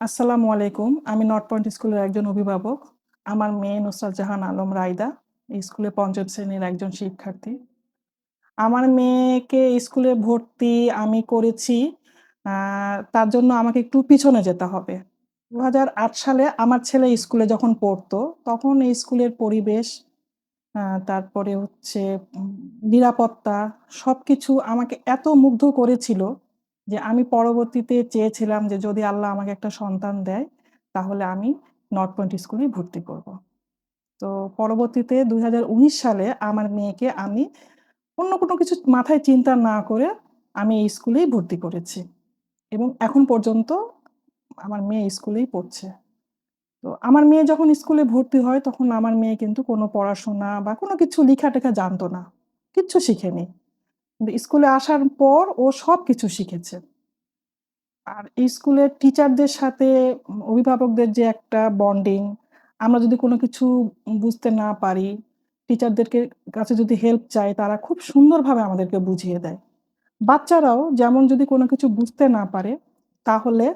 আসসালামু আলাইকুম। আমি নর্থ পয়েন্ট স্কুলের একজন অভিভাবক। আমার মেয়ে নুসরাত জাহান আলম রায়দা স্কুলে পঞ্চম শ্রেণির একজন শিক্ষার্থী। আমার মেয়েকে স্কুলে ভর্তি আমি করেছি তার জন্য আমাকে একটু পিছনে যেতে হবে। ২০০৮ সালে আমার ছেলে স্কুলে যখন পড়তো, তখন এই স্কুলের পরিবেশ, তারপরে হচ্ছে নিরাপত্তা সব কিছু আমাকে এত মুগ্ধ করেছিল যে আমি পরবর্তীতে চেয়েছিলাম যে যদি আল্লাহ আমাকে একটা সন্তান দেয়, তাহলে আমি নর্থ পয়েন্ট স্কুলেই ভর্তি করব। তো পরবর্তীতে ২০১৯ সালে আমার মেয়েকে আমি অন্য কোনো কিছু মাথায় চিন্তা না করে আমি এই স্কুলেই ভর্তি করেছি। এবং এখন পর্যন্ত আমার মেয়ে স্কুলেই পড়ছে। তো আমার মেয়ে যখন স্কুলে ভর্তি হয় তখন আমার মেয়ে কিন্তু কোনো পড়াশোনা বা কোনো কিছু লিখা-টেখা জানতো না। কিচ্ছু শিখেনি। স্কুলে আসার পর ও সবকিছু শিখেছে। আর স্কুলের টিচারদের সাথে অভিভাবকদের যে একটা বন্ডিং, আমরা যদি কোনো কিছু বুঝতে না পারি, টিচারদেরকে কাছে যদি হেল্প চাই, তারা খুব সুন্দরভাবে আমাদেরকে বুঝিয়ে দেয়। বাচ্চারাও যেমন যদি কোনো কিছু বুঝতে না পারে, তাহলে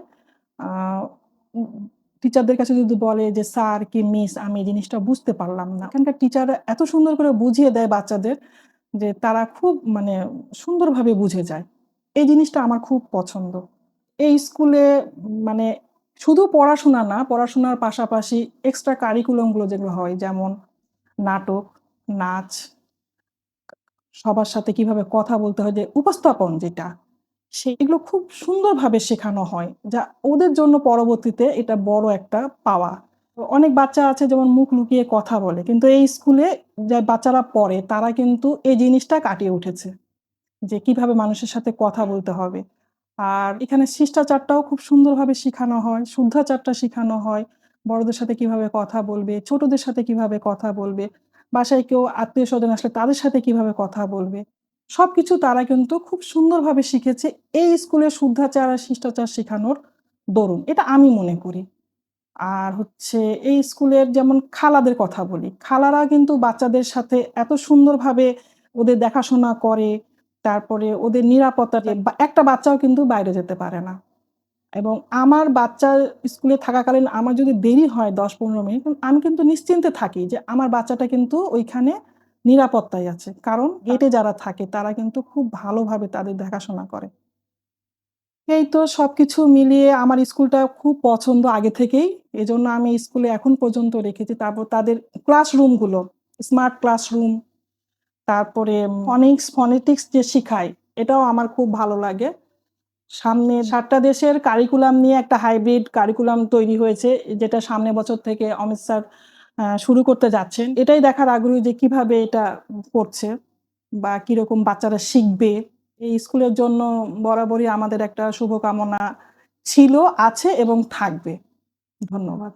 টিচারদের কাছে যদি বলে যে, "স্যার কি মিস আমি এই জিনিসটা বুঝতে পারলাম না।" এখানকার টিচাররা এত সুন্দর করে বুঝিয়ে দেয় বাচ্চাদের যে তারা খুব মানে সুন্দরভাবে বুঝে যায়। এই জিনিসটা আমার খুব পছন্দ। এই স্কুলে মানে শুধু পড়াশোনা না, পড়াশোনার পাশাপাশি এক্সট্রা কারিকুলামগুলো যেগুলো হয় যেমন নাটক, নাচ সবার সাথে কীভাবে কথা বলতে হয় যে উপস্থাপন যেটা, সেগুলো খুব সুন্দরভাবে শেখানো হয়। যা ওদের জন্য পরবর্তীতে এটা বড় একটা পাওয়া। অনেক বাচ্চা আছে যেমন মুখ লুকিয়ে কথা বলে। কিন্তু এই স্কুলে যে বাচ্চারা পড়ে তারা কিন্তু এই জিনিসটা কাটিয়ে উঠেছে। যে কীভাবে মানুষের সাথে কথা বলতে হবে। আর এখানে শিষ্টাচারটাও খুব সুন্দরভাবে শেখানো হয়, শুদ্ধাচারটা শিখানো হয়। বড়দের সাথে কীভাবে কথা বলবে, ছোটদের সাথে কীভাবে কথা বলবে, বাসায় কেউ আত্মীয় স্বজন আসলে তাদের সাথে কীভাবে কথা বলবে। সবকিছু তারা কিন্তু খুব সুন্দরভাবে শিখেছে এই স্কুলে শুদ্ধাচার আর শিষ্টাচার শেখানোর দরুন। এটা আমি মনে করি। আর হচ্ছে এই স্কুলের যেমন খালাদের কথা বলি। খালারা কিন্তু বাচ্চাদের সাথে এত সুন্দরভাবে ওদের দেখাশোনা করে, তারপরে ওদের নিরাপত্তাটা একটা বাচ্চাও কিন্তু বাইরে যেতে পারে না। এবং আমার বাচ্চার স্কুলে থাকাকালীন আমার যদি দেরি হয় দশ পনেরো মিনিট, আমি কিন্তু নিশ্চিন্তে থাকি যে আমার বাচ্চাটা কিন্তু ওইখানে নিরাপত্তায় আছে। কারণ গেটে যারা থাকে তারা কিন্তু খুব ভালোভাবে তাদের দেখাশোনা করে। এই তো সবকিছু মিলিয়ে আমার স্কুলটা খুব পছন্দ আগে থেকেই। এজন্য আমি স্কুলে এখন পর্যন্ত রেখেছি। তারপর তাদের ক্লাসরুমগুলো, স্মার্ট ক্লাসরুম, তারপরে ফনিক্স, ফনেটিক্স যে শিখায়, এটাও আমার খুব ভালো লাগে। সামনে সাতটা দেশের কারিকুলাম নিয়ে একটা হাইব্রিড কারিকুলাম তৈরি হয়েছে, যেটা সামনের বছর থেকে অমিত স্যার শুরু করতে যাচ্ছেন। এটাই দেখার আগ্রহী যে কীভাবে এটা করছে বা কীরকম বাচ্চারা শিখবে। এই স্কুলের জন্য বরাবরই আমাদের একটা শুভকামনা ছিল, আছে এবং থাকবে। ধন্যবাদ।